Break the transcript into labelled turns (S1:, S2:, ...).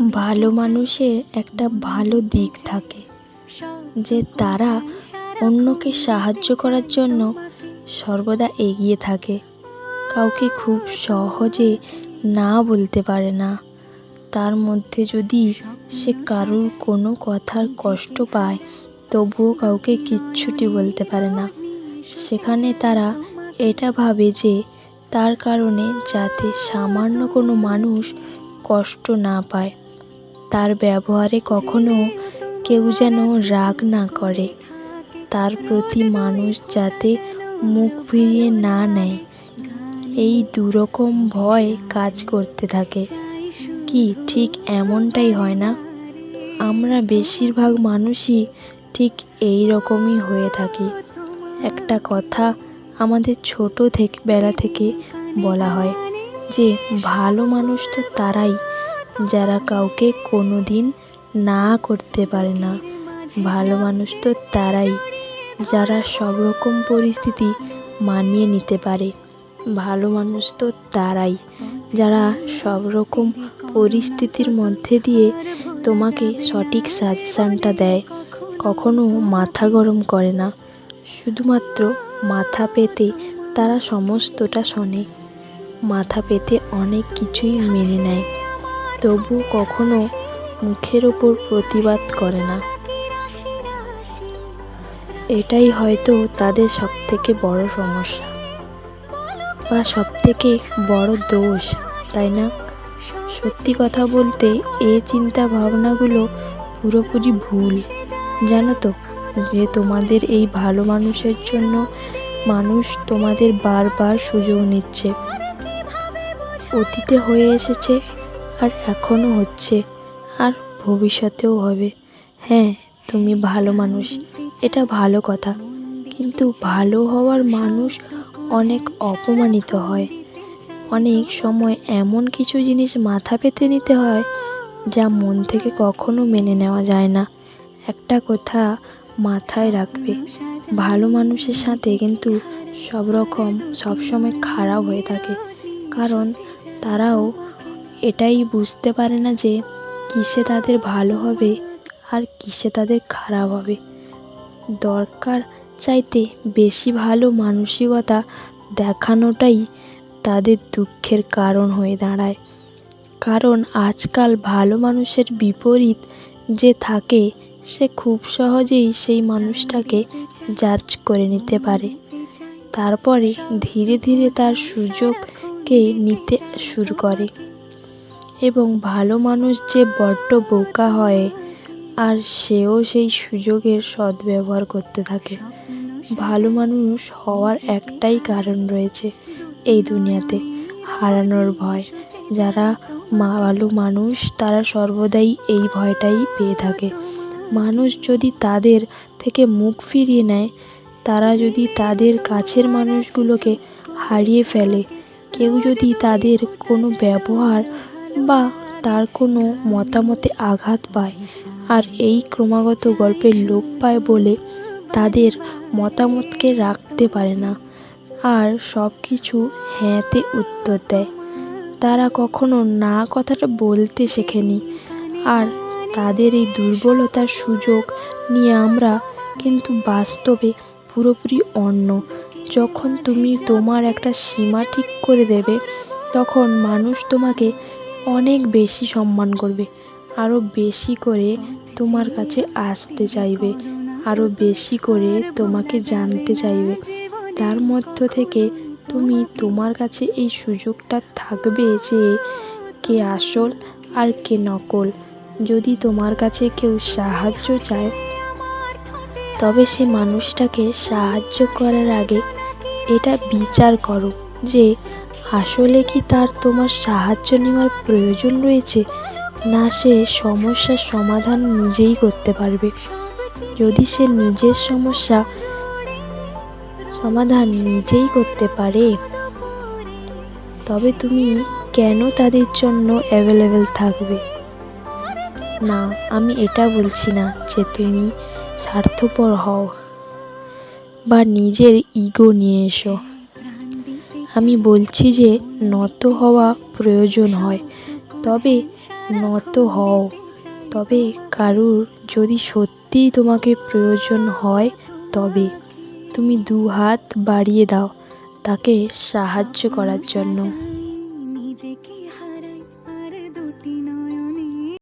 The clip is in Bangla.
S1: ভালো মানুষের একটা ভালো দিক থাকে, যে তারা অন্যকে সাহায্য করার জন্য সর্বদা এগিয়ে থাকে। কাউকে খুব সহজে না বলতে পারে না। তার মধ্যে যদি সে কারুর কোনো কথার কষ্ট পায়, তবুও কাউকে কিচ্ছুটি বলতে পারে না। সেখানে তারা এটা ভাবে যে তার কারণে যাতে সামান্য কোনো মানুষ কষ্ট না পায়। তার ব্যবহারে কখনো কেউ যেন রাগ না করে। তার প্রতি মানুষ যাতে মুখ ফিরিয়ে না নেয়। এই দুরকম ভয় কাজ করতে থাকে। কি ঠিক এমনটাই হয় না? আমরা বেশিরভাগ মানুষই ঠিক এই রকমই হয়ে থাকি। একটা কথা আমাদের ছোট থেকে, বেলা থেকে বলা হয় যে, ভালো মানুষ তো তারাই। যারা কাউকে কোনো দিন না করতে পারে না। ভালো মানুষ তো তারাই, যারা সব রকম পরিস্থিতি মানিয়ে নিতে পারে। ভালো মানুষ তো তারাই, যারা সব রকম পরিস্থিতির মধ্যে দিয়ে তোমাকে সঠিক সাজেশানটা দেয়, কখনো মাথা গরম করে না। শুধুমাত্র মাথা পেতে তারা সমস্তটা শোনে, মাথা পেতে অনেক কিছুই মেনে নেয়। তবু কখনো মুখের ওপর প্রতিবাদ করে না। এটাই হয়তো তাদের সবথেকে বড় সমস্যা। বা সবথেকে বড় দোষ, তাই না? সত্যি কথা বলতে এ চিন্তা ভাবনাগুলো পুরোপুরি ভুল। জানো তো, যে তোমাদের এই ভালো মানুষের জন্য মানুষ তোমাদের বারবার সুযোগ নিচ্ছে। অতীতে হয়ে এসেছে আর এখনও হচ্ছে, আর ভবিষ্যতেও হবে। হ্যাঁ তুমি ভালো মানুষ, এটা ভালো কথা। কিন্তু ভালো হওয়ার মানুষ অনেক অপমানিত হয়। অনেক সময় এমন কিছু জিনিস মাথা পেতে নিতে হয়, যা মন থেকে কখনো মেনে নেওয়া যায় না। একটা কথা মাথায় রাখবে, ভালো মানুষের সাথে কিন্তু সব রকম সবসময় খারাপ হয়ে থাকে। কারণ তারাও এটাই বুঝতে পারে না যে কিসে তাদের ভালো হবে আর কিসে তাদের খারাপ হবে। দরকার চাইতে বেশি ভালো মানসিকতা দেখানোটাই তাদের দুঃখের কারণ হয়ে দাঁড়ায়। কারণ আজকাল ভালো মানুষের বিপরীত যে থাকে, সে খুব সহজেই সেই মানুষটাকে জাজ করে নিতে পারে। তারপরে ধীরে ধীরে তার সুযোগকে নিতে শুরু করে। এবং ভালো মানুষ যে বড্ড বোকা হয়, আর সেও সেই সুযোগের সদ্ব্যবহার করতে থাকে। ভালো মানুষ হওয়ার একটাই কারণ রয়েছে এই দুনিয়াতে, হারানোর ভয়। যারা ভালো মানুষ, তারা সর্বদাই এই ভয়টাই পেয়ে থাকে। মানুষ যদি তাদের থেকে মুখ ফিরিয়ে নেয়, তারা যদি তাদের কাছের মানুষগুলোকে হারিয়ে ফেলে, কেউ যদি তাদের কোনো ব্যবহার বা তার কোনো মতামতে আঘাত পায়। আর এই ক্রমাগত গল্পের লোপ পায় বলে তাদের মতামতকে রাখতে পারে না। আর সব কিছু হ্যাঁতে উত্তর দেয়। তারা কখনো না কথাটা বলতে শেখেনি। আর তাদের এই দুর্বলতার সুযোগ নিয়ে আমরা কিন্তু বাস্তবে পুরোপুরি অন্য। যখন তুমি তোমার একটা সীমা ঠিক করে দেবে, তখন মানুষ তোমাকে অনেক বেশি সম্মান করবে আরও বেশি করে তোমার কাছে আসতে চাইবে আরও বেশি করে তোমাকে জানতে চাইবে। তার মধ্য থেকে তুমি তোমার কাছে এই সুযোগটা থাকবে যে কে আসল আর কে নকল। যদি তোমার কাছে কেউ সাহায্য চায়, তবে সে মানুষটাকে সাহায্য করার আগে এটা বিচার করো যে আসলে কি তার তোমার সাহায্য নেওয়ার প্রয়োজন রয়েছে? না, সে সমস্যার সমাধান নিজেই করতে পারবে। যদি সে নিজের সমস্যা সমাধান নিজেই করতে পারে, তবে তুমি কেন তাদের জন্য অ্যাভেলেবেল থাকবে? না, আমি এটা বলছি না যে তুমি স্বার্থপর হও বা নিজের ইগো নিয়ে এসো। আমি বলছি যে নত হওয়া প্রয়োজন হয়। তবে নত হও। তবে কারুর যদি সত্যিই তোমাকে প্রয়োজন হয়, তবে। তুমি দু হাত বাড়িয়ে দাও তাকে সাহায্য করার জন্য।